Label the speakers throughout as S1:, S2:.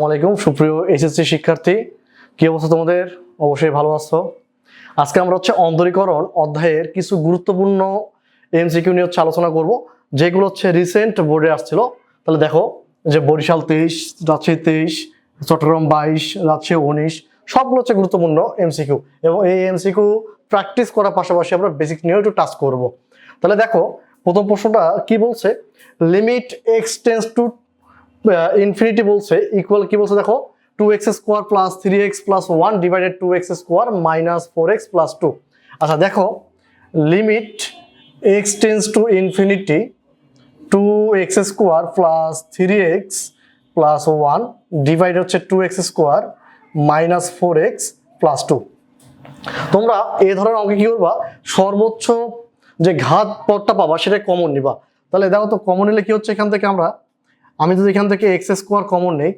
S1: আসসালামাইকুম সুপ্রিয় এইচএসসি শিক্ষার্থী। কি অবস্থা তোমাদের? অবশ্যই ভালো আছো। আজকে আমরা হচ্ছে অন্তরীকরণ অধ্যায়ের কিছু গুরুত্বপূর্ণ এমসিকিউ নিয়ে হচ্ছে আলোচনা করব, যেগুলো হচ্ছে রিসেন্ট বোর্ডে আসছিল। তাহলে দেখো যে বরিশাল তেইশ, রাজশাহী তেইশ, চট্টগ্রাম বাইশ, রাজশাহী উনিশ, সবগুলো হচ্ছে গুরুত্বপূর্ণ এমসিকিউ। এবং এই এমসিকিউ প্র্যাকটিস করার পাশাপাশি আমরা বেসিক নিয়েও একটু টাচ করব। তাহলে দেখো, প্রথম প্রশ্নটা কি বলছে? Limit x tends to infinity বলছে ইকুয়াল কি বলছে দেখো? Two x square plus three x plus one divided two x square minus four x plus two আচ্ছা দেখো limit x tends to infinity two x square plus three x plus one divide হচ্ছে two x square minus four x plus two তোমরা এ ধরনের অঙ্কে কি করবা? সর্বোচ্চ যে ঘাত পথটা পাবা, সেটা কমন নিবা। তাহলে দেখো তো কমন নিলে কি হচ্ছে এখান থেকে আমরা? আমি যদি এখান থেকে এক্স স্কোয়ার কমন নেই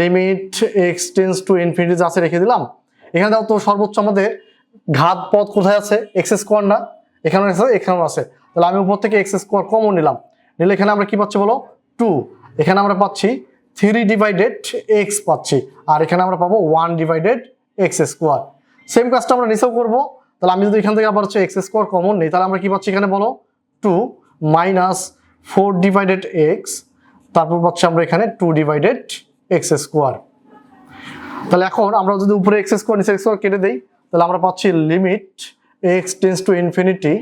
S1: limit x tends to infinity আছে রেখে দিলাম, এখানে দেখো তো সর্বোচ্চ আমাদের ঘাত পথ কোথায় আছে? এক্স স্কোয়ার না এখানে আছে, এখানেও আছে। তাহলে আমি উপর থেকে এক্স স্কোয়ার কমন নিলাম। নিলে এখানে আমরা কি পাচ্ছি বলো? টু এখানে আমরা পাচ্ছি থ্রি ডিভাইডেড এক্স পাচ্ছি, আর এখানে আমরা পাবো one divided x square same কাজটা আমরা নিচেও করব। তাহলে আমি যদি এখান থেকে আবার হচ্ছে এক্স স্কোয়ার কমন নেই, তাহলে আমরা কি পাচ্ছি এখানে বলো? Two minus four divided x তারপর পাচ্ছি আমরা এখানে টু ডিভাইডেড এক্স স্কোয়ার তাহলে এখন আমরা যদি উপরে এক্স স্কোয়ার নিচে স্কোয়ার কেটে দিই, তাহলে আমরা পাচ্ছি limit x tends to infinity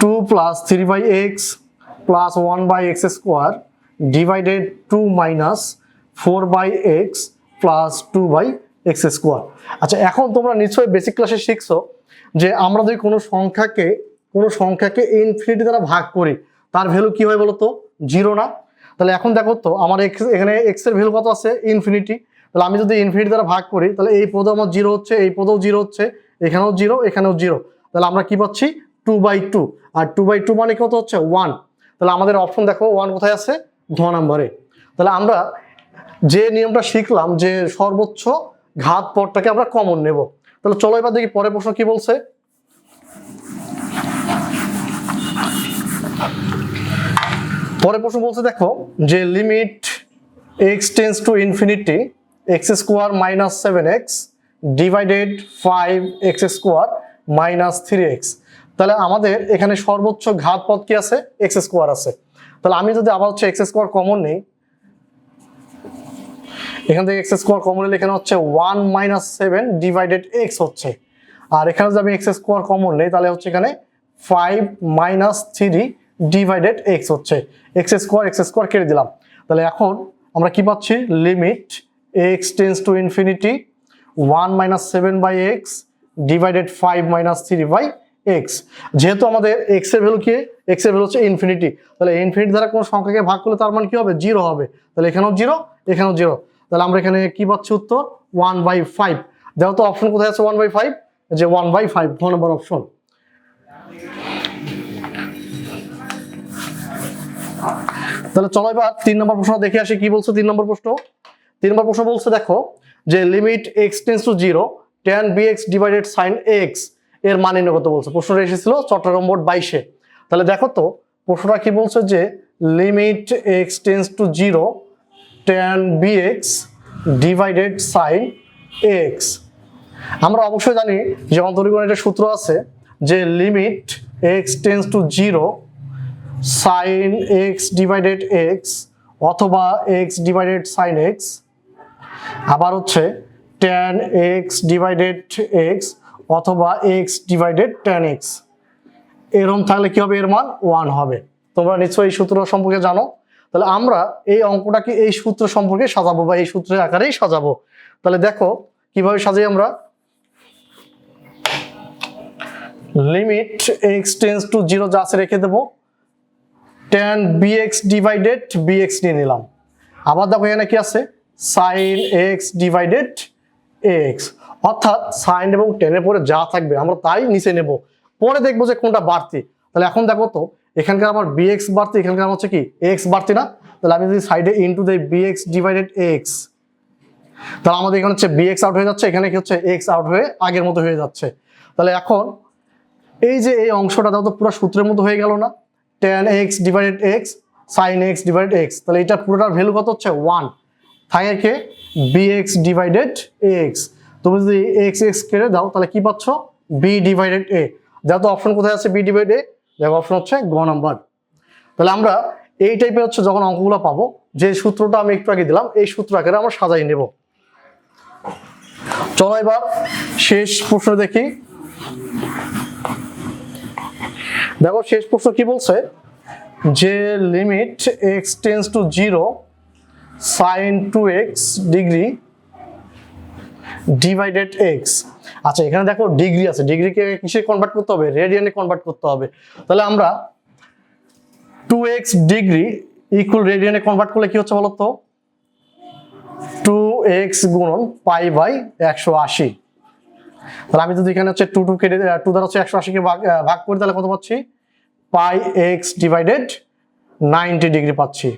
S1: two plus three by x plus one by x square divided two minus four by x plus two by x square আচ্ছা এখন তোমরা নিশ্চয়ই বেসিক ক্লাসে শিখছো যে আমরা যদি কোনো সংখ্যাকে কোনো সংখ্যাকে ইনফিনিটি দ্বারা ভাগ করি, তার ভ্যালু কি হয় বলতো? জিরো না। তাহলে এখন দেখো তো, আমার এক্স এখানে এক্সের ভ্যালু কত আছে? ইনফিনিটি তাহলে আমি যদি ইনফিনিটি দ্বারা ভাগ করি, তাহলে এই পদও আমার জিরো হচ্ছে, এই পদও জিরো হচ্ছে, এখানেও জিরো এখানেও জিরো তাহলে আমরা কি পাচ্ছি? টু বাই টু আর টু বাই টু মানে কত হচ্ছে? ওয়ান তাহলে আমাদের অপশন দেখো ওয়ান কোথায় আছে? ধ নাম্বারে তাহলে আমরা যে নিয়মটা শিখলাম, যে সর্বোচ্চ ঘাত পদটাকে আমরা কমন নেব। তাহলে চলো এবার দেখি পরের প্রশ্ন কি বলছে? পরের প্রশ্ন বলছে, দেখো, যে limit x tends to infinity x square minus seven x divided five x square minus three x তাহলে আমাদের এখানে সর্বোচ্চ ঘাত পদ কি আছে? এক্স স্কোয়ার আছে। তাহলে আমি যদি আবার হচ্ছে এক্স স্কোয়ার কমন নেই, এখান থেকে এক্স স্কোয়ার কমন নিলে এখানে হচ্ছে one minus seven divided x হচ্ছে। আর এখানে যদি আমি এক্স স্কোয়ার কমন নেই, তাহলে হচ্ছে এখানে five minus three divided x হচ্ছে। এক্স স্কোয়ার এক্স স্কোয়ার কেটে দিলাম। তাহলে এখন আমরা কি পাচ্ছি? Limit x tends to infinity one minus seven by x divided five minus three by x যেহেতু আমাদের এক্সের ভ্যালু কি? এক্সের ভ্যালু হচ্ছে ইনফিনিটি তাহলে ইনফিনিটি দ্বারা কোনো সংখ্যাকে ভাগ করলে তার মানে কি হবে? জিরো হবে। তাহলে এখানেও জিরো এখানেও জিরো তাহলে আমরা এখানে কি পাচ্ছি উত্তর? ওয়ান বাই ফাইভ যেহেতু অপশন কোথায় আছে ওয়ান বাই ফাইভ যে one by five number option তাহলে চলো এবার তিন নম্বর প্রশ্ন দেখে আসি, কি বলছে তিন নম্বর প্রশ্ন? তিন নম্বর প্রশ্ন বলছে দেখো যে limit x tends to zero tan b x divided sine এক্সের মান নির্ণয় করতে বলছে। প্রশ্নটা এসেছিল চট্টগ্রাম বোর্ড বাইশে। তাহলে দেখো তো, প্রশ্নটা কি বলছে যে limit x tends to zero tan b x divided sine x আমরা অবশ্যই জানি যে অন্তরীকরণের একটা সূত্র আছে যে limit x tends to zero sine x divided x অথবা এক্স ডিভাইডেড সাইন এক্স আবার হচ্ছে ট্যান এক্স ডিভাইডেড এক্স অথবা এক্স ডিভাইডেড ট্যান এক্স এরকম থাকলে কি হবে? এর মান ওয়ান হবে। তোমরা নিশ্চয়ই এই সূত্র সম্পর্কে জানো। তাহলে আমরা এই অঙ্কটাকে এই সূত্র সম্পর্কে সাজাবো বা এই সূত্রের আকারেই সাজাবো। তাহলে দেখো কীভাবে সাজাই আমরা। Limit x tends to zero যা রেখে দেবো। টেন বিএক্স ডিভাইডেড বিএক্স নিয়ে নিলাম। আবার দেখো এখানে কি আছে? সাইন এক্স ডিভাইডেড এক্স অর্থাৎ সাইন এবং টেনের পরে যা থাকবে, আমরা তাই নিচে নেব। পরে দেখব যে কোনটা বাড়তি। তাহলে এখন দেখো তো, এখানকার আমার বিএক্স বাড়তি, এখানকার আমার হচ্ছে কি? এক্স বাড়তি না? তাহলে আমি যদি সাইডে ইন্টু দেই বিএক্স ডিভাইডেড এক্স তাহলে আমাদের এখানে হচ্ছে বিএক্স আউট হয়ে যাচ্ছে, এখানে কি হচ্ছে? এক্স আউট হয়ে আগের মতো হয়ে যাচ্ছে। তাহলে এখন এই যে এই অংশটা দাও তো পুরো সূত্রের মতো হয়ে গেল না? Tan x divided x sine x divided x তাহলে এটা পুরোটার ভ্যালু কত হচ্ছে? ওয়ান থাকে কে বি এক্স ডিভাইডেড এক্স তুমি যদি এক্স এক্স কেটে দাও, তাহলে কি পাচ্ছ? বি ডিভাইডেড এ যেহেতু অপশন কোথায় আছে? বি ডিভাইড এ দেখো অপশন হচ্ছে গ নাম্বার তাহলে আমরা এই টাইপের হচ্ছে যখন অঙ্কগুলো পাবো, যে সূত্রটা আমি একটু আগে দিলাম, এই সূত্র আকারে আমরা সাজাই নেব। চলো এবার শেষ প্রশ্ন দেখি। দেখো, শেষ প্রশ্ন কি বলছে? যে limit x tends to zero sine two x degree divided x আচ্ছা এখানে দেখো ডিগ্রি আছে। ডিগ্রিকে কিসে কনভার্ট করতে হবে? রেডিয়ানে কনভার্ট করতে হবে। তাহলে আমরা টু এক্স ডিগ্রি ইকুয়াল রেডিয়ানে কনভার্ট করলে কি হচ্ছে বলো তো টু এক্স গুণন পাই বাই একশো আশি। তাহলে আমি যদি এখানে হচ্ছে টু টু কেটে টু দ্বারা হচ্ছে একশো আশিকে ভাগ ভাগ করি, তাহলে কত পাচ্ছি? Pi x divided ninety degree পাচ্ছি।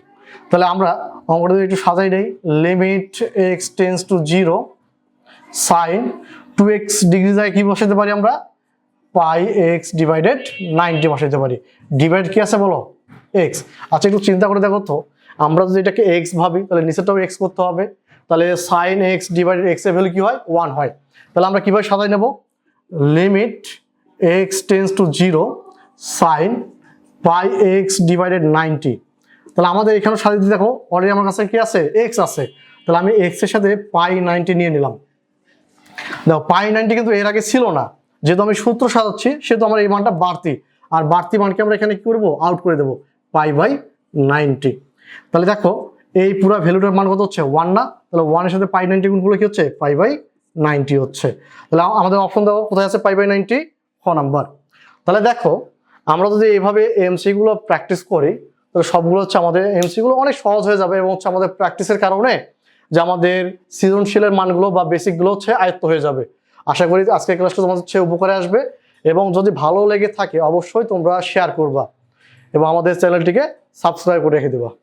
S1: তাহলে আমরা অঙ্কটা যদি একটু সাজাই দেই limit x tends to zero sine two x degree যায় কী বসাতে পারি আমরা? পাই এক্স ডিভাইডেড নাইনটি বসাতে পারি। ডিভাইড কি আছে বলো? এক্স আচ্ছা একটু চিন্তা করে দেখো তো। আমরা যদি এটাকে এক্স ভাবি, তাহলে নিচেরটাও এক্স করতে হবে। তাহলে সাইন এক্স ডিভাইডেড এক্সের ভ্যালু কি হয়? ওয়ান হয়। তাহলে আমরা কীভাবে সাজাই নেব? Limit x tends to zero sine pi x divided ninety তাহলে আমাদের এখানে সাজিয়ে দেখো অলরেডি আমার কাছে কি আছে? এক্স আছে। তাহলে আমি এক্সের সাথে পাই নাইনটি নিয়ে নিলাম। দেখো পাই নাইনটি কিন্তু এর আগে ছিল না। যেহেতু আমি সূত্র সাজাচ্ছি, সেহেতু আমার এই মানটা বাড়তি। আর বাড়তি মানকে আমরা এখানে কি করব? আউট করে দেবো পাই বাই নাইনটি তাহলে দেখো এই পুরো ভ্যালুটার মান কত হচ্ছে? ওয়ান না? তাহলে ওয়ানের সাথে পাই নাইনটি গুণ করলে কি হচ্ছে? পাই বাই নাইনটি হচ্ছে। তাহলে আমাদের অপশন দেওয়া কোথায় আছে? পাই বাই নাইনটি খ নাম্বার তাহলে দেখো, আমরা যদি এইভাবে এমসি গুলো প্র্যাকটিস করি, তাহলে সবগুলো হচ্ছে আমাদের এমসি গুলো অনেক সহজ হয়ে যাবে এবং হচ্ছে আমাদের প্র্যাকটিসের কারণে যে আমাদের সৃজনশীলের মানগুলো বা বেসিকগুলো হচ্ছে আয়ত্ত হয়ে যাবে। আশা করি আজকের ক্লাসটা তোমাদের হচ্ছে উপকারে আসবে এবং যদি ভালো লেগে থাকে, অবশ্যই তোমরা শেয়ার করবা এবং আমাদের চ্যানেলটিকে সাবস্ক্রাইব করে রেখে দেবা।